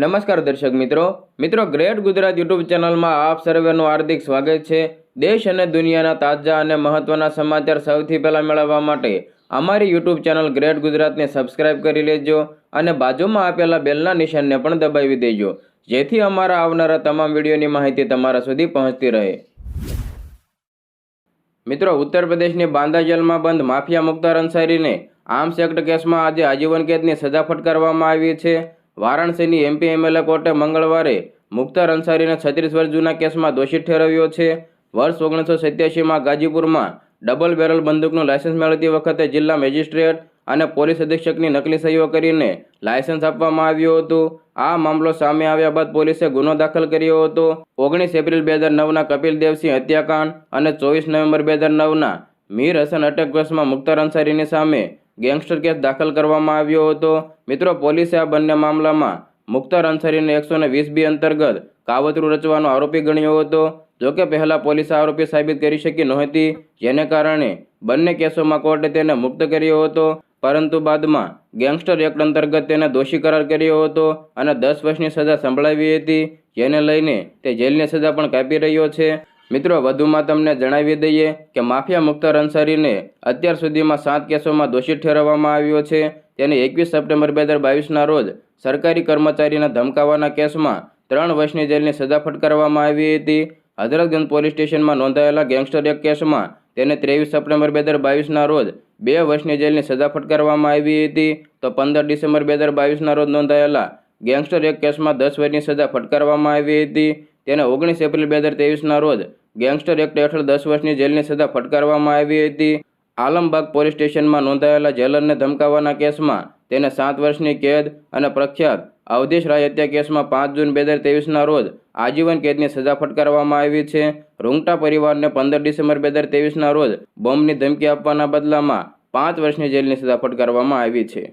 નમસ્કાર દર્શક મિત્રો. મિત્રો, ગ્રેટ ગુજરાત યુટ્યુબ ચેનલમાં આપ સર્વેનું હાર્દિક સ્વાગત છે. દેશ અને દુનિયાના તાજા અને મહત્ત્વના સમાચાર સૌથી પહેલાં મેળવવા માટે અમારી યુટ્યુબ ચેનલ ગ્રેટ ગુજરાતને સબસ્ક્રાઇબ કરી લેજો અને બાજુમાં આપેલા બેલના નિશાનને પણ દબાવી દેજો. જેથી અમારા આવનારા તમામ વિડીયોની માહિતી તમારા સુધી પહોંચતી રહે. મિત્રો, ઉત્તર પ્રદેશની બાંદા જેલમાં બંધ માફિયા મુખ્તાર અંસારીને આર્મ્સ એક્ટ કેસમાં આજે આજીવન કેદની સજા ફટકારવામાં આવી છે. વારાણસીની એમપી એમએલએ કોર્ટે મંગળવારે મુખ્તાર અંસારીને છત્રીસ વર્ષ જૂના કેસમાં દોષિત ઠેરવ્યો છે. વર્ષ ઓગણીસો સત્યાસીમાં ગાજીપુરમાં ડબલ બેરલ બંદૂકનું લાયસન્સ મેળવતી વખતે જિલ્લા મેજિસ્ટ્રેટ અને પોલીસ અધિક્ષકની નકલી સહીઓ કરીને લાયસન્સ આપવામાં આવ્યું હતું. આ મામલો સામે આવ્યા બાદ પોલીસે ગુનો દાખલ કર્યો હતો. ઓગણીસ એપ્રિલ બે હજાર નવના કપિલ દેવસિંહ હત્યાકાંડ અને ચોવીસ નવેમ્બર બે હજાર નવના મીર હસન અટક કેસમાં મુખ્તાર અંસારીની સામે ગેંગસ્ટર કેસ દાખલ કરવામાં આવ્યો હતો. મિત્રો, પોલીસે આ બંને મામલામાં મુખ્તાર અંસારીને એકસો ને વીસ બી અંતર્ગત કાવતરું રચવાનો આરોપી ગણ્યો હતો. જોકે પહેલાં પોલીસે આરોપી સાબિત કરી શકી નહોતી, જેને કારણે બંને કેસોમાં કોર્ટે તેને મુક્ત કર્યો હતો. પરંતુ બાદમાં ગેંગસ્ટર એક્ટ અંતર્ગત તેને દોષી કરાર કર્યો હતો અને દસ વર્ષની સજા સંભળાવી હતી, જેને લઈને તે જેલની સજા પણ કાપી રહ્યો છે. મિત્રો, વધુમાં તમને જણાવી દઈએ કે માફિયા મુખ્તાર અંસારીને અત્યાર સુધીમાં સાત કેસોમાં દોષિત ઠેરવવામાં આવ્યો છે. તેને એકવીસ સપ્ટેમ્બર બે હજાર બાવીસના રોજ સરકારી કર્મચારીના ધમકાવવાના કેસમાં ત્રણ વર્ષની જેલની સજા ફટકારવામાં આવી હતી. હજરતગંજ પોલીસ સ્ટેશનમાં નોંધાયેલા ગેંગસ્ટર એક કેસમાં તેને ત્રેવીસ સપ્ટેમ્બર બે હજાર બાવીસના રોજ બે વર્ષની જેલની સજા ફટકારવામાં આવી હતી. તો પંદર ડિસેમ્બર બે હજાર બાવીસના રોજ નોંધાયેલા ગેંગસ્ટર એક કેસમાં દસ વર્ષની સજા ફટકારવામાં આવી હતી. તેને ઓગણીસ એપ્રિલ બે હજાર ત્રેવીસના રોજ ગેંગસ્ટર એક્ટ હેઠળ દસ વર્ષની જેલની સજા ફટકારવામાં આવી હતી. આલમબાગ પોલીસ સ્ટેશનમાં નોંધાયેલા જેલરને ધમકાવવાના કેસમાં તેને સાત વર્ષની કેદ અને પ્રખ્યાત અવધેશ રાય હત્યા કેસમાં પાંચ જૂન બે હજાર ત્રેવીસના રોજ આજીવન કેદની સજા ફટકારવામાં આવી છે. રૂંગટા પરિવારને પંદર ડિસેમ્બર બે હજાર ત્રેવીસના રોજ બોમ્બની ધમકી આપવાના બદલામાં પાંચ વર્ષની જેલની સજા ફટકારવામાં આવી છે.